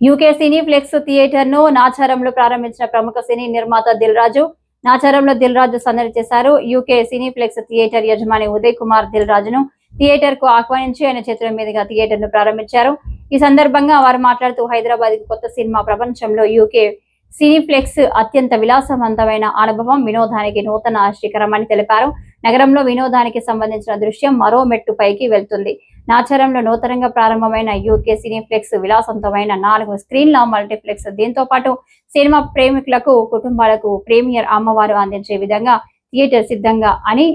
UK సినీ flex థియేటర్ను నాచారంలో ప్రారంభించిన ప్రముఖ సినీ నిర్మాత దిల్ రాజు నాచారంలో దిల్ రాజు సందడి చేశారు. యూకే సినీ ఫ్లెక్స్ థియేటర్ యజమాని ఉదయ్ కుమార్ దిల్ రాజును థియేటర్కు ఆహ్వానించి ఆయన చేతుల మీదుగా థియేటర్ను ప్రారంభించారు. ఈ సందర్భంగా వారు మాట్లాడుతూ హైదరాబాద్ కొత్త సినిమా ప్రపంచంలో యూకే సినీప్లెక్స్ అత్యంత విలాసవంతమైన అనుభవం వినోదానికి నూతన శిఖరం అని తెలిపారు. నగరంలో వినోదానికి సంబంధించిన దృశ్యం మరో మెట్టు పైకి వెళ్తుంది. నాచారంలో నూతనంగా ప్రారంభమైన యూకే సినీప్లెక్స్ విలాసవంతమైన నాలుగు స్క్రీన్ల మల్టీప్లెక్స్. దీంతో పాటు సినిమా ప్రేమికులకు కుటుంబాలకు ప్రీమియర్ అమ్మవారు అందించే విధంగా థియేటర్ సిద్ధంగా అని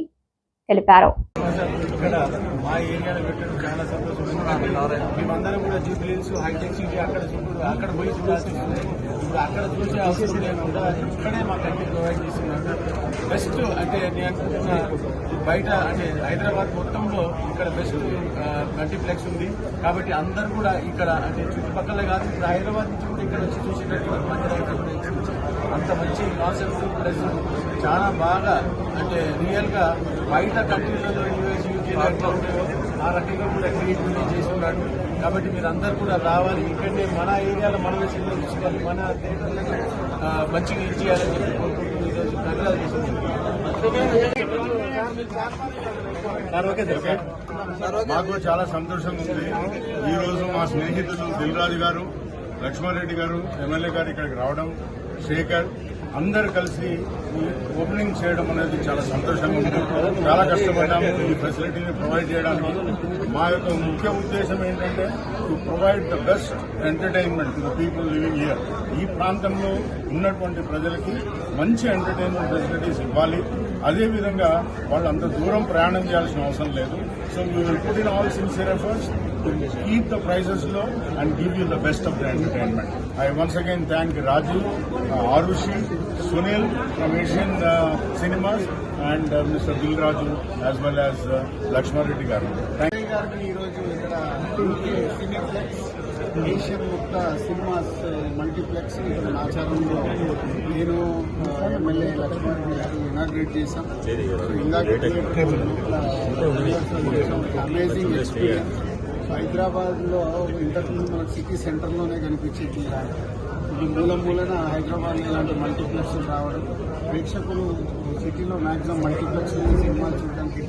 తెలిపారు. అక్కడ పోయి చూడాల్సి ఇప్పుడు అక్కడ చూసే అవసరం లేకుండా ఇక్కడే మాకు అన్ని ప్రొవైడ్ చేస్తున్నారు. బెస్ట్ అంటే నేను అనుకుంటున్నా బయట అంటే హైదరాబాద్ మొత్తంలో ఇక్కడ బెస్ట్ మల్టీప్లెక్స్ ఉంది. కాబట్టి అందరూ కూడా ఇక్కడ అంటే చుట్టుపక్కల కాదు ఇప్పుడు హైదరాబాద్ నుంచి కూడా ఇక్కడ వచ్చి చూసేటటువంటి మంచి అంత మంచి కాన్సెప్ట్ ప్లస్ చాలా బాగా అంటే రియల్గా బయట కంట్రీలలో యూఎస్ యూకే ఆ రకంగా కూడా క్రియేటివిటీ చేస్తున్నాడు కాబట్టి మీరు అందరు కూడా రావాలి. ఇక్కడనే మన ఏరియాలో మన విషయంలో తీసుకోవాలి. మన మంచిగా ఇచ్చేయాలని చెప్పి కోరుకుంటూ ఈరోజు ప్రజలు మాకు చాలా సంతోషంగా ఉంది. ఈ రోజు మా స్నేహితులు దిల్రాజు గారు లక్ష్మారెడ్డి గారు ఎమ్మెల్యే గారు ఇక్కడికి రావడం శేఖర్ అందరు కలిసి ఈ ఓపెనింగ్ చేయడం అనేది చాలా సంతోషంగా ఉంది. చాలా కష్టపడ్డాము. ఈ ఫెసిలిటీని ప్రొవైడ్ చేయడానికి. మా యొక్క ముఖ్య ఉద్దేశం ఏంటంటే to provide the best entertainment to the people living here ఈ ప్రాంతంలో ఉన్నటువంటి ప్రజలకి మంచి ఎంటర్టైన్మెంట్ ఫెసిలిటీస్ ఇవ్వాలి. అదేవిధంగా వాళ్ళు అంత దూరం ప్రయాణం చేయాల్సిన అవసరం లేదు. So we will put in all sincere efforts to keep the ప్రైజెస్లో and give you the best of the entertainment I once again thank Rajiv Arushi Sunil from Asian Cinemas and mister Dil Raju as well as Lakshmareddy garu. Thank Vijay ఈరోజు ఇక్కడ Asian ముక్త cinemas multiplex ఇక్కడ ఆచారంలో నేను MLA Laxman గారు inaugurate చేశాం. Amazing experience హైదరాబాద్లో ఇంతకుముందు మనకు సిటీ సెంటర్లోనే కనిపించేది మూల మూలన హైదరాబాద్ ఇలాంటి మల్టీప్లెక్స్ రావడం. ప్రేక్షకులు సిటీలో మాక్సిమం మల్టీప్లెక్స్ సినిమాలు చూడడానికి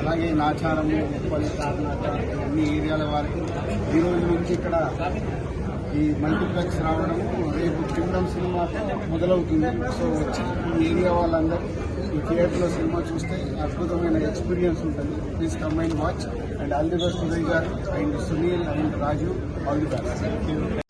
అలాగే నాచారము ఉప్పల్ తార్నాక అన్ని ఏరియాల వారికి. ఈ రోజు నుంచి ఇక్కడ ఈ మల్టీప్లెక్స్ రావడం రేపు కింగ్డమ్ సినిమా మొదలవుతుంది. సో వచ్చి ఈ ఏరియా వాళ్ళందరూ ఈ థియేటర్లో సినిమా చూస్తే అద్భుతమైన ఎక్స్పీరియన్స్ ఉంటుంది. Please come and watch. And all the best Uday గారు and Sunil and Raju. All the best.